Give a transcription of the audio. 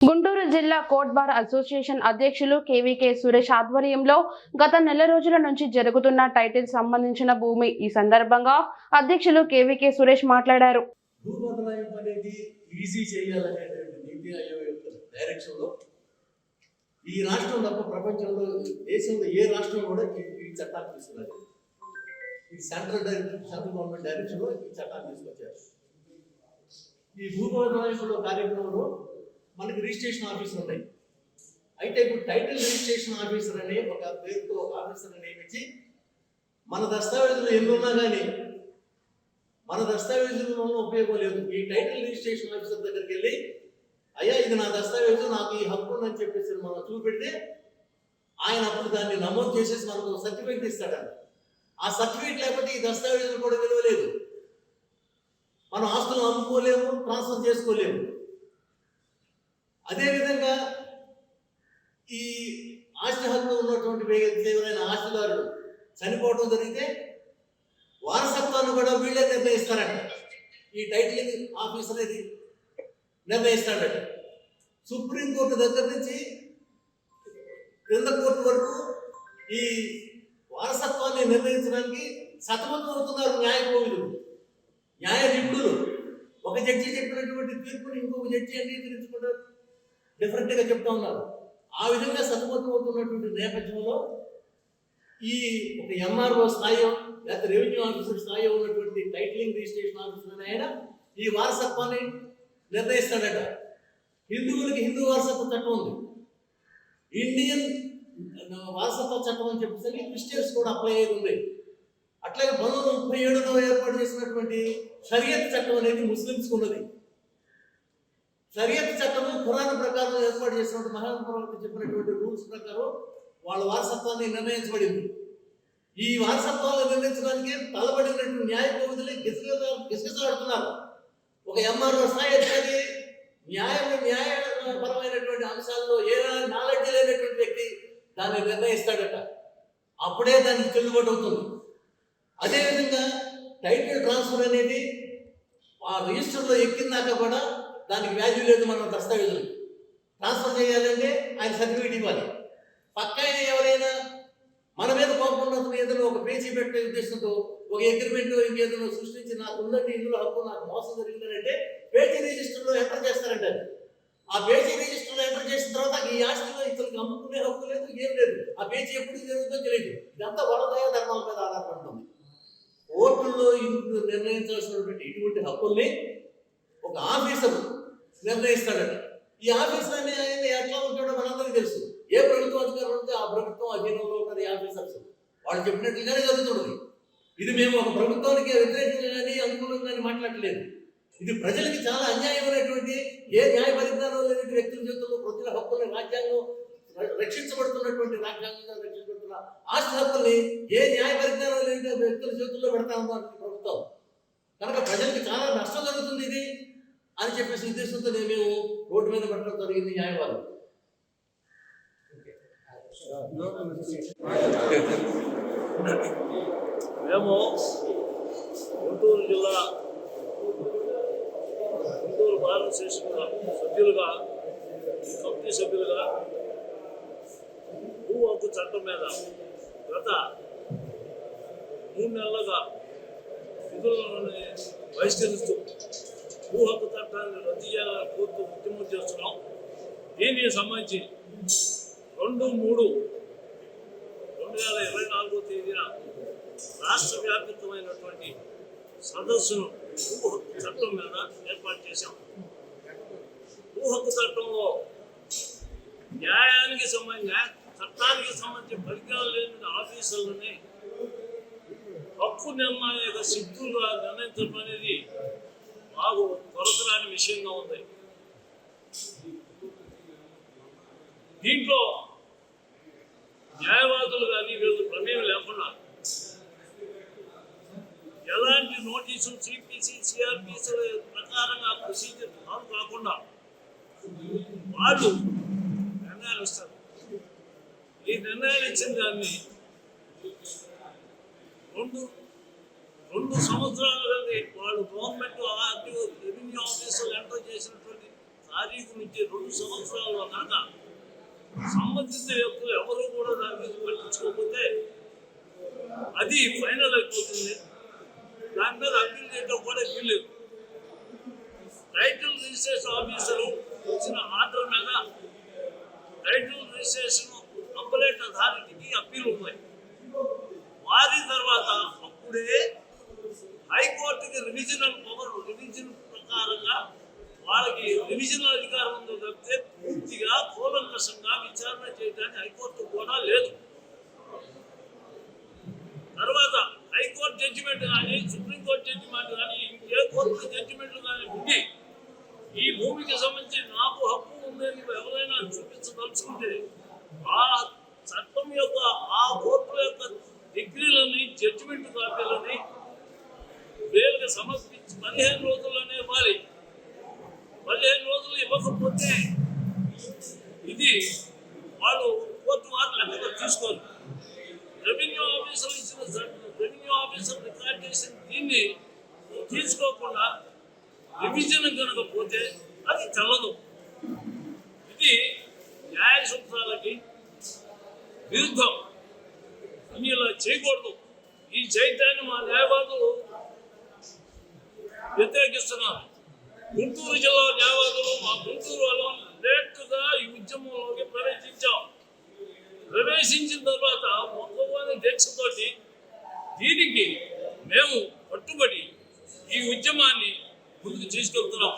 గుంటూరు జిల్లా court bar association అధ్యక్షులు KVK Suresh ఆధ్వర్యంలో గత నెల రోజుల నుంచి జరుగుతున్న టైటిల్ సంబంధించిన భూమి ఈ సందర్భంగా అధ్యక్షులు కేవీకే సురేష్ మాట్లాడారు. ఈ రాష్ట్రం తప్ప ప్రపంచంలో దేశంలో ఏ రాష్ట్రం కూడా ఈ తీసుకురాలేదు. ఈ సెంట్రల్ సెంట్రల్ గవర్నమెంట్ డైరెక్షన్లో ఈ తీసుకొచ్చారు. ఈ కార్యక్రమంలో మనకి రిజిస్ట్రేషన్ ఆఫీసర్ ఉన్నాయి అయితే ఇప్పుడు టైటిల్ రిజిస్ట్రేషన్ ఆఫీసర్ అనే ఒక పేరుతో ఒక ఆఫీసర్ని నియమించి మన దస్తావేజులు ఎన్నున్నా కానీ మన దస్తావేజుల వల్ల ఉపయోగం లేదు. ఈ టైటిల్ రిజిస్ట్రేషన్ ఆఫీసర్ దగ్గరికి వెళ్ళి అయ్యా ఇది నా దస్తావేజు నాకు ఈ హక్కు ఉందని చెప్పేసి మనం చూపెడితే ఆయన అప్పుడు దాన్ని నమోదు చేసేసి మనకు సర్టిఫికేట్ ఇస్తాడంట. ఆ సర్టిఫికేట్ లేకపోతే ఈ దస్తావేజులు కూడా విలువలేదు. మనం ఆస్తులు అమ్ముకోలేము ట్రాన్స్ఫర్ చేసుకోలేము. అదేవిధంగా ఈ ఆస్తి హక్కు ఉన్నటువంటి ఎవరైనా ఆస్తిదారుడు చనిపోవడం జరిగితే వారసత్వాన్ని కూడా వీళ్ళే నిర్ణయిస్తారంట. ఈ టైటిలింగ్ ఆఫీసర్ అనేది నిర్ణయిస్తాడట సుప్రీంకోర్టు దగ్గర నుంచి క్రింద కోర్టు వరకు ఈ వారసత్వాన్ని నిర్ణయించడానికి సతమతం అవుతున్నారు న్యాయ కోవిలు న్యాయ నిపుణులు. ఒక జడ్జి చెప్పినటువంటి తీర్పుని ఇంకొక జడ్జి అంగీకరించుకుంటారు. డిఫరెంట్గా చెప్తా ఉన్నారు. ఆ విధంగా సతమతం అవుతున్నటువంటి నేపథ్యంలో ఈ ఒక ఎంఆర్ఓ స్థాయి లేకపోతే రెవెన్యూ ఆఫీసర్ స్థాయి ఉన్నటువంటి టైటిలింగ్ రిజిస్ట్రేషన్ ఆఫీసర్ ఆయన ఈ వారసత్వాన్ని నిర్ణయిస్తాడట. హిందువులకి హిందూ వారసత్వ చట్టం ఉంది. ఇండియన్ వారసత్వ చట్టం అని చెప్పేసి క్రిస్టియన్స్ కూడా అప్లై అయ్యేది ఉంది. అట్లాగే పంతొమ్మిది వందల ముప్పై ఏడులో ఏర్పాటు చేసినటువంటి షరియత్ చట్టం అనేది ముస్లింస్కి ఉన్నది. షరియత్ చట్టము పురాణ ప్రకారం ఏర్పాటు చేసినటువంటి మహాత్మరావు చెప్పినటువంటి రూల్స్ ప్రకారం వాళ్ళ వారసత్వాన్ని నిర్ణయించబడింది. ఈ వారసత్వాన్ని నిర్ణయించడానికి తలబడినటువంటి న్యాయ కోవిదులు గిసగ ఒక ఎంఆర్ఓ స్థాయి అధికారి న్యాయం న్యాయపరమైనటువంటి అంశాల్లో ఏ నాలెడ్జ్ లేనటువంటి వ్యక్తి దాన్ని నిర్ణయిస్తాడట. అప్పుడే దానికి చెల్లుబాటు అవుతుంది. అదేవిధంగా టైటిల్ ట్రాన్స్ఫర్ అనేది ఆ రిజిస్టర్లో ఎక్కిందాక కూడా దానికి వాల్యూ లేదు మన దస్తావేజులు ట్రాన్స్ఫర్ చేయాలంటే ఆయన సర్టిఫికేట్ ఇవ్వాలి. పక్కన ఎవరైనా మన మీద కోపం ఏదైనా ఒక పేజీ పెట్టే ఉద్దేశంతో ఒక అగ్రిమెంట్ ఇంకేదైనా సృష్టించి నాకు ఉందంటే ఇందులో హక్కు నాకు మోసం జరిగిందంటే అంటే పేజీ రిజిస్టర్లో ఎంటర్ చేస్తారంటే అది. ఆ పేజీ రిజిస్టర్లో ఎంటర్ చేసిన తర్వాత ఈ ఆస్తిలో ఇతరులకు అమ్ముకునే హక్కు లేదు ఏం లేదు. ఆ పేజీ ఎప్పుడు జరుగుతుందో తెలియదు. ఇదంతా వాళ్ళ దయా ధర్మాల మీద ఆధారపడుతుంది కోర్టుల్లో నిర్ణయించాల్సినటువంటి ఇటువంటి హక్కుల్ని ఒక ఆఫీసర్ నిర్ణయిస్తాడట ఈ ఆఫీసర్ అనే ఆయన ఎట్లా ఉంటాడో మనందరికీ తెలుసు. ఏ ప్రభుత్వం అధికారులు ఉంటే ఆ ప్రభుత్వం అధీనంలో ఉంటుంది ఆఫీసర్స్. వాళ్ళు చెప్పినట్లుగానే జరుగుతుంది. ఇది మేము ఒక ప్రభుత్వానికి వ్యతిరేకంగా కానీ అనుకూలంగా కానీ మాట్లాడలేదు. ఇది ప్రజలకి చాలా అన్యాయమైనటువంటి ఏ న్యాయ పరిజ్ఞానం లేని వ్యక్తుల చేతుల్లో ప్రజల హక్కుల్ని రాజ్యాంగం రక్షించబడుతున్నటువంటి రాజ్యాంగంగా రక్షించబడుతున్న ఆస్తి హక్కుల్ని ఏ న్యాయ పరిజ్ఞానం లేని వ్యక్తుల చేతుల్లో పెడతా ఉన్నారు ప్రభుత్వం. కనుక ప్రజలకి చాలా నష్టం జరుగుతుంది ఇది. అని చెప్పేసి ఉద్దేశంతో నేను మేము రోడ్డు మీద పెట్టడం జరిగింది న్యాయవాదం. మేము గుంటూరు జిల్లా గుంటూరు బార్ అసోసియేషన్ సభ్యులుగా కమిటీ సభ్యులుగా భూ హక్కు చట్టం మీద గత మూడు నెలలుగా విధులను బహిష్కరిస్తూ భూ హక్కు చట్టాన్ని రద్దు చేయాలని కోరుతూ ఉద్యమం చేస్తున్నాం. దీనికి సంబంధించి? రెండు మూడు రెండు వేల ఇరవై నాలుగో తేదీన రాష్ట్ర వ్యాప్తమైనటువంటి సదస్సును భూ హక్కు చట్టం మీద ఏర్పాటు చేశాం. భూ హక్కు చట్టంలో న్యాయానికి సంబంధించి చట్టానికి సంబంధించి పరిజ్ఞానం లేని ఆఫీసులని హక్కు నిర్ణయ సిద్ధులుగా నిర్ణయించడం అనేది మాకు కొరతరాని విషయంగా ఉంది. దీంట్లో న్యాయవాదులు కానీ వీళ్ళు ప్రమేయం లేకుండా ఎలాంటి నోటీసులు సిపిసి సిఆర్పిసి ప్రకారంగా ప్రొసీజర్ కాదు కాకుండా వాళ్ళు నిర్ణయాలు ఇస్తారు. ఈ నిర్ణయాలు ఇచ్చిన దాన్ని రెండు రెండు సంవత్సరాల నుండి వాళ్ళు గవర్నమెంట్ రెవెన్యూ ఆఫీసులు ఎంటర్ చేసినటువంటి తారీఖు నుంచి రెండు సంవత్సరాల కనుక సంబంధిత వ్యక్తులు ఎవరు కూడా దాని మీద పట్టించుకోకపోతే అది ఫైనల్ అయిపోతుంది. దాని మీద అప్పీల్ చేయడం కూడా వీల్లేదు టైటిల్ రిజిస్ట్రేషన్ ఆఫీసరు వచ్చిన ఆర్డర్ మీద టైటిల్ రిజిస్ట్రేషన్ అప్పలేట్ అథారిటీకి అప్పీల్ ఉన్నాయి. వారి తర్వాత అప్పుడే హైకోర్టుకి రివిజనల్ పవర్ రివిజన్ ప్రకారంగా వాళ్ళకి రివిజనల్ అధికారం ఉందో తప్పితే పూర్తిగా కూలంకషంగా విచారణ చేయడానికి హైకోర్టు కూడా లేదు. తర్వాత హైకోర్టు జడ్జిమెంట్ కానీ సుప్రీంకోర్టు జడ్జిమెంట్ కానీ ఏ కోర్టు జడ్జిమెంట్లు కానీ ఉండి ఈ భూమికి సంబంధించి నాకు హక్కు ఉందని ఎవరైనా చూపించదలుచుకుంటే ఆ చట్టం యొక్క ఆ కోర్టుల యొక్క డిగ్రీలని జడ్జిమెంట్ కాపీలని సమర్పించి పదిహేను రోజుల్లోనే ఇవ్వాలి. పదిహేను రోజులు ఇవ్వకపోతే ఇది వాళ్ళు కోర్టు వారు లెక్కగా తీసుకోరు. రెవెన్యూ ఆఫీసర్ ఇచ్చిన రెవెన్యూ ఆఫీసర్ రికార్డ్ చేసిన దీన్ని తీసుకోకుండా రివిజన్ కనుక పోతే అది చల్లదు ఇది న్యాయ సూత్రాలకి విరుద్ధం. అని ఇలా చేయకూడదు. ఈ చైత్యాన్ని మా న్యాయవాదులు వ్యతిరేకిస్తున్నారు గుంటూరు జిల్లా న్యాయవాదులు మా గుంటూరు వాళ్ళం డైరెక్ట్గా ఈ ఉద్యమంలోకి ప్రవేశించాం. ప్రవేశించిన తర్వాత మొక్కవాని దీక్షతోటి దీనికి మేము పట్టుబడి ఈ ఉద్యమాన్ని ముందుకు తీసుకెళ్తున్నాం.